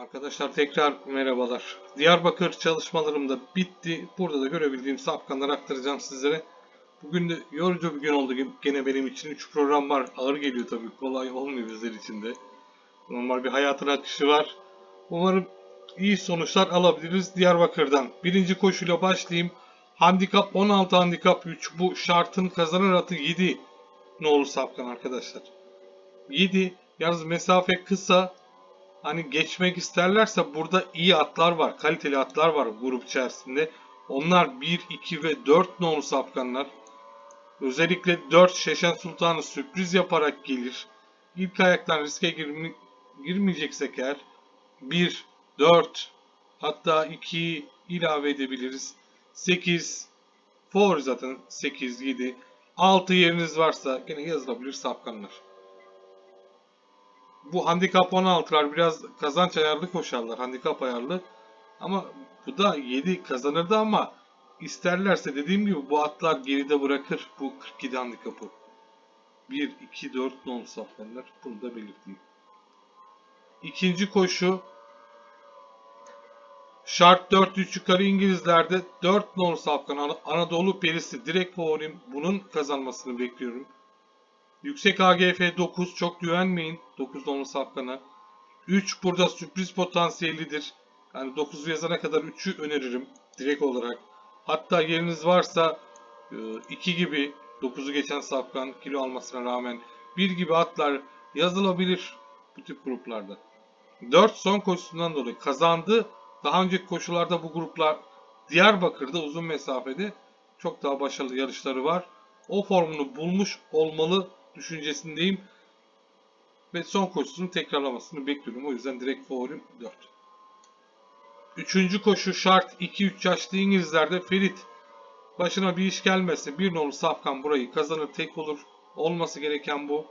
Arkadaşlar tekrar merhabalar. Diyarbakır çalışmalarım da bitti. Burada da görebildiğim sapkanları aktaracağım sizlere. Bugün de yorucu bir gün oldu gene benim için. 3 program var. Ağır geliyor tabii. Kolay olmuyor bizler için de. Normal bir hayatın akışı var. Umarım iyi sonuçlar alabiliriz Diyarbakır'dan. Birinci koşuyla başlayayım. Handikap 16, handikap 3. Bu şartın kazanır atı 7. Ne olur sapkan arkadaşlar. 7. Yalnız mesafe kısa. Hani geçmek isterlerse burada iyi atlar var. Kaliteli atlar var grup içerisinde. Onlar 1, 2 ve 4 nolu sapkanlar. Özellikle 4 Şeşen Sultan'ı sürpriz yaparak gelir. İlk ayaktan riske girme, girmeyeceksek eğer 1, 4 hatta 2 ilave edebiliriz. 8 favori zaten 8, 7 6 yeriniz varsa yine yazılabilir sapkanlar. Bu handikap 16'lar biraz kazanç ayarlı koşarlar. Handikap ayarlı. Ama bu da 7 kazanırdı ama isterlerse dediğim gibi bu atlar geride bırakır bu 47 handikapı. 1, 2, 4 non saflanır. Bunu da belirteyim. İkinci koşu Şart 4-3 yukarı İngilizlerde 4 non safkan An- Anadolu Perisi direkt favorim. Bunun kazanmasını bekliyorum. Yüksek AGF 9 çok güvenmeyin 9 nolu safkana. 3 burada sürpriz potansiyelidir. Yani 9'u yazana kadar 3'ü öneririm direkt olarak. Hatta yeriniz varsa 2 gibi 9'u geçen safkan kilo almasına rağmen 1 gibi atlar yazılabilir bu tip gruplarda. 4 son koşusundan dolayı kazandı. Daha önceki koşularda bu gruplar Diyarbakır'da uzun mesafede çok daha başarılı yarışları var. O formunu bulmuş olmalı düşüncesindeyim. Ve son koşusunu tekrarlamasını bekliyorum. O yüzden direkt favorim 4. Üçüncü koşu şart 2-3 yaşlı İngilizlerde Ferit. Başına bir iş gelmese bir nolu Safkan burayı kazanır tek olur. Olması gereken bu.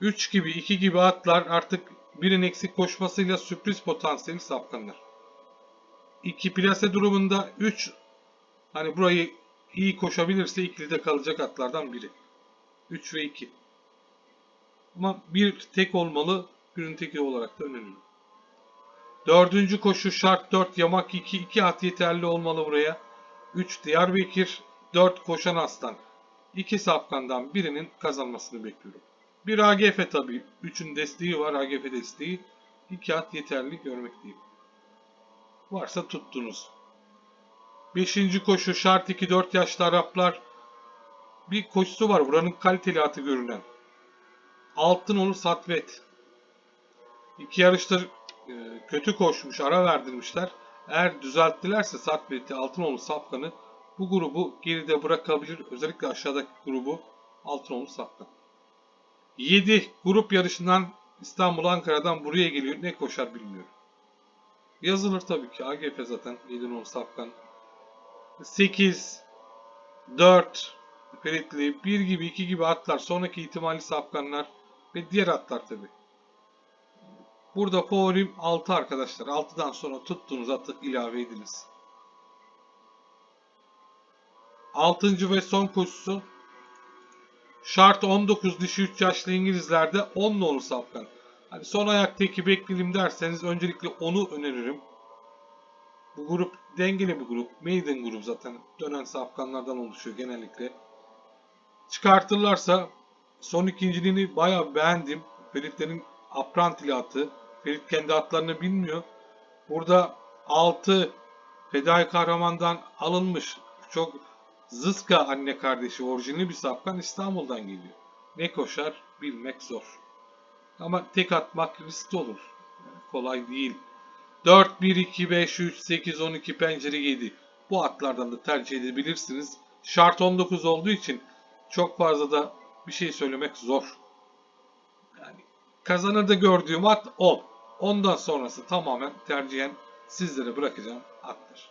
3 gibi 2 gibi atlar artık birin eksik koşmasıyla sürpriz potansiyeli Safkanlar. 2 plase durumunda 3 hani burayı iyi koşabilirse ikilide kalacak atlardan biri. 3 ve 2. Ama bir tek olmalı. Birin teki olarak da öneriyorum. Dördüncü koşu şart 4 yamak 2. 2 at yeterli olmalı buraya. 3 Diyarbakır 4 koşan aslan. 2 safkandan birinin kazanmasını bekliyorum. Bir AGF tabii. 3'ün desteği var. AGF desteği. 2 at yeterli görmekteyim. Varsa tuttunuz. 5. koşu şart 2 4 yaşlı Araplar bir koşusu var. Buranın kaliteli atı görünen. Altınoğlu Satvet. İki yarıştır e, kötü koşmuş, ara verdirmişler. Eğer düzelttilerse Satvet'i, Altınoğlu Safkan'ı bu grubu geride bırakabilir. Özellikle aşağıdaki grubu Altınoğlu Safkan. 7 grup yarışından İstanbul Ankara'dan buraya geliyor. Ne koşar bilmiyorum. Yazılır tabii ki. AGF zaten 7 nolu Safkan. 8 4 Feritli, 1 gibi 2 gibi atlar, sonraki ihtimali safkanlar ve diğer atlar tabi. Burada favorim 6 arkadaşlar. 6'dan sonra tuttuğunuz atı ilave ediniz. 6. ve son koşusu Şart 19 dişi 3 yaşlı İngilizlerde 10 nolu safkan. Hani son ayaktaki bekleyelim derseniz öncelikle onu öneririm. Bu grup dengeli bir grup. Maiden grup zaten. Dönen safkanlardan oluşuyor genellikle. Çıkartırlarsa son ikinciliğini bayağı beğendim. Feritlerin Aprantili atı. Ferit kendi atlarını bilmiyor. Burada 6 Fedai Kahraman'dan alınmış. Çok Zıska anne kardeşi orijinali bir safkan İstanbul'dan geliyor. Ne koşar bilmek zor. Ama tek atmak riskli olur. Kolay değil. 4, 1, 2, 5, 3, 8, 12, pencere 7. Bu atlardan da tercih edebilirsiniz. Şart 19 olduğu için çok fazla da bir şey söylemek zor. Yani kazanır da gördüğüm at 10. Ondan sonrası tamamen tercihen sizlere bırakacağım attır.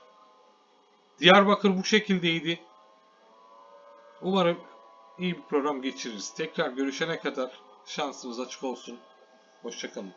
Diyarbakır bu şekildeydi. Umarım iyi bir program geçiririz. Tekrar görüşene kadar şansınız açık olsun. Hoşçakalın.